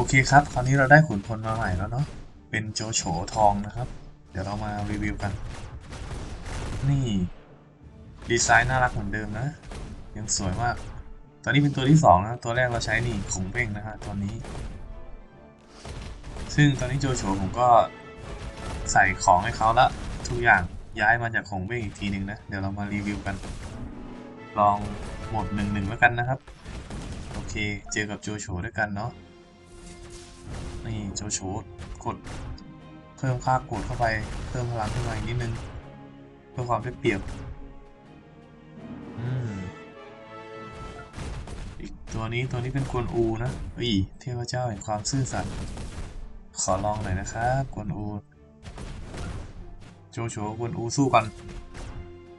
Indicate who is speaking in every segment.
Speaker 1: โอเคครับ คราวนี้เราได้ขุนพลมาใหม่แล้วเนาะ เป็นโจโฉทองนะครับ เดี๋ยวเรามารีวิวกัน นี่ ดีไซน์น่ารักเหมือนเดิมนะ ยังสวยมาก ตอนนี้เป็นตัวที่สองนะ ตัวแรกเราใช้นี่ขงเบ้งนะฮะตัวนี้ ซึ่งตอนนี้โจโฉผมก็ใส่ของให้เขาละทุกอย่างย้ายมาจากขงเบ้งอีกทีหนึ่งนะ เดี๋ยวเรามารีวิวกัน ลองโหมดหนึ่งหนึ่งแล้วกันนะครับ โอเค เจอกับโจโฉด้วยกันเนาะ นี่โจโฉกดเพิ่มค่ากดเข้าไป เพิ่มพลังขึ้นมาอีกนิดนึง เพื่อความได้เปรียบอืมอีกตัวนี้ตัวนี้เป็นกวนอูนะอีเทพเจ้าแห่งความซื่อสัตย์ขอลองหน่อยนะครับกวนอูโจโฉกวนอูสู้กัน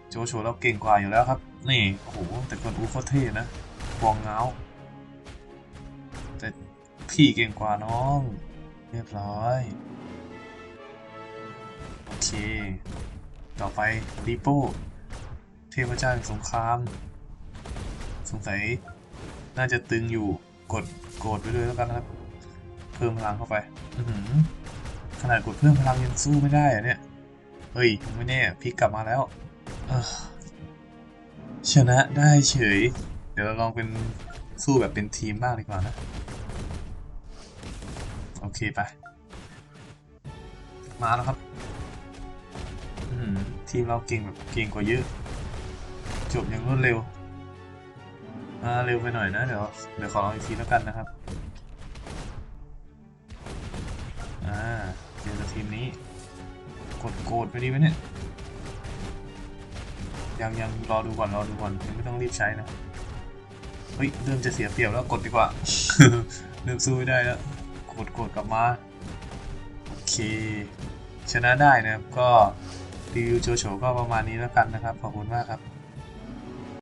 Speaker 1: โจโฉเราเก่งกว่าอยู่แล้วครับ นี่โอ้โหแต่กวนอูโคตรเท่นะวองเงาแต่ พี่เก่งกว่าน้อง เรียบร้อย โอเค ต่อไปดิโป้เทพเจ้าแห่งสงคราม สงสัย น่าจะตึงอยู่กดโกดไปด้วยแล้วกันนะครับ เพิ่มพลังเข้าไป อืขนาดกดเพิ่มพลังยังสู้ไม่ได้อะเนี่ย เฮ้ยไม่แน่พลิกกลับมาแล้วชนะได้เฉย เดี๋ยวเราลองเป็นสู้แบบเป็นทีมบ้างดีกว่านะ อเคไป มาแล้วครับทีมเราเก่งแบบเก่งกว่าเยอะ จบอย่างรวดเร็วมาเร็วไปหน่อยนะเดี๋ยวเดี๋ยวขอลองอีกทีแล้วกันนะครับอ่าเจอกับทีมนี้ กดโกดไปดีไหมเนี่ยยังยังรอดูก่อนรอดูก่อนยังไม่ต้องรีบใช้นะเฮ้ยเริ่มจะเสียเปรียบแล้วกดดีกว่า เริ่มสู้ไม่ได้แล้ว กดกดกลับมา โอเค ชนะได้นะครับ ก็รีวิวโจโฉก็ประมาณนี้แล้วกันนะครับ ขอบคุณมากครับ